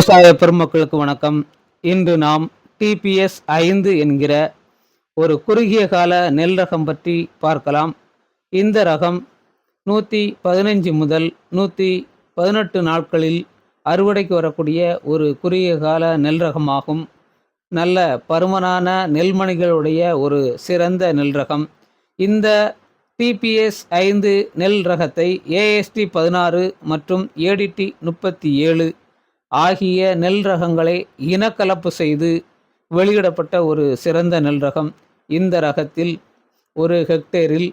விவசாய பெருமக்களுக்கு வணக்கம். இன்று நாம் டிபிஎஸ் ஐந்து என்கிற ஒரு குறுகிய கால நெல் ரகம் பற்றி பார்க்கலாம். இந்த ரகம் நூற்றி பதினைஞ்சு முதல் நூற்றி பதினெட்டு நாட்களில் அறுவடைக்கு வரக்கூடிய ஒரு குறுகிய கால நெல் ரகமாகும். நல்ல பருமனான நெல்மணிகளுடைய ஒரு சிறந்த நெல் ரகம். இந்த டிபிஎஸ் ஐந்து நெல் ரகத்தை ஏஎஸ்டி பதினாறு மற்றும் ஏடிடி முப்பத்தி ஏழு ஆகிய நெல் ரகங்களை இனக்கலப்பு செய்து வெளியிடப்பட்ட ஒரு சிறந்த நெல் ரகம் இந்த ரகத்தில் ஒரு ஹெக்டேரில்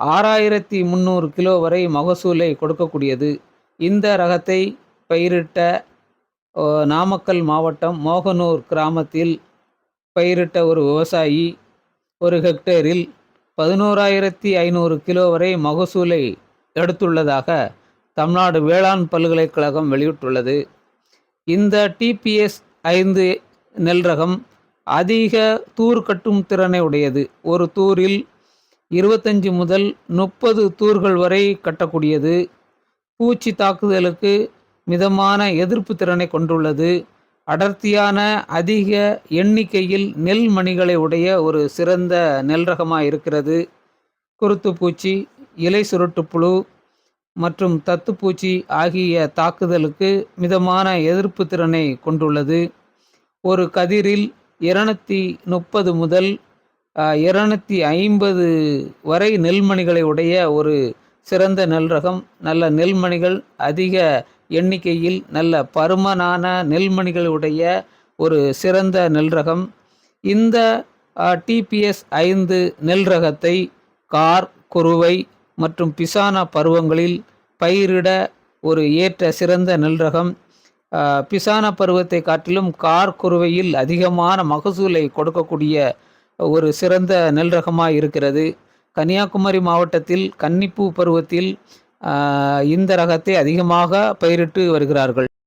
ஆறாயிரத்தி முந்நூறு கிலோ வரை மகசூலை கொடுக்கக்கூடியது. இந்த ரகத்தை பயிரிட்ட நாமக்கல் மாவட்டம் மோகனூர் கிராமத்தில் பயிரிட்ட ஒரு விவசாயி ஒரு ஹெக்டேரில் பதினோராயிரத்தி ஐநூறு கிலோ வரை மகசூலை எடுத்துள்ளதாக தமிழ்நாடு வேளாண் பல்கலைக்கழகம் வெளியிட்டுள்ளது. இந்த டிபிஎஸ் ஐந்து நெல் ரகம் அதிக தூர் கட்டும் திறனை உடையது. ஒரு தூரில் இருபத்தஞ்சு முதல் முப்பது தூர்கள் வரை கட்டக்கூடியது. பூச்சி தாக்குதலுக்கு மிதமான எதிர்ப்பு திறனை கொண்டுள்ளது. அடர்த்தியான அதிக எண்ணிக்கையில் நெல் மணிகளை உடைய ஒரு சிறந்த நெல் ரகமாக இருக்கிறது குருத்துப்பூச்சி இலை சுருட்டுப்புழு மற்றும் தத்துப்பூச்சி ஆகிய தாக்குதலுக்கு மிதமான எதிர்ப்பு திறனை கொண்டுள்ளது. ஒரு கதிரில் இருநூத்தி முப்பது முதல் இருநூத்தி ஐம்பது வரை நெல்மணிகளை உடைய ஒரு சிறந்த நெல் ரகம். நல்ல நெல்மணிகள் அதிக எண்ணிக்கையில் நல்ல பருமனான நெல்மணிகளுடைய ஒரு சிறந்த நெல் ரகம். இந்த டிபிஎஸ் ஐந்து நெல் ரகத்தை கார் குருவை மற்றும் பிசானா பருவங்களில் பயிரிட ஒரு ஏற்ற சிறந்த நெல் ரகம் பிசான பருவத்தை காட்டிலும் கார்குருவையில் அதிகமான மகசூலை கொடுக்கக்கூடிய ஒரு சிறந்த நெல் ரகமாக இருக்கிறது. கன்னியாகுமரி மாவட்டத்தில் கன்னிப்பூ பருவத்தில் இந்த ரகத்தை அதிகமாக பயிரிட்டு வருகிறார்கள்.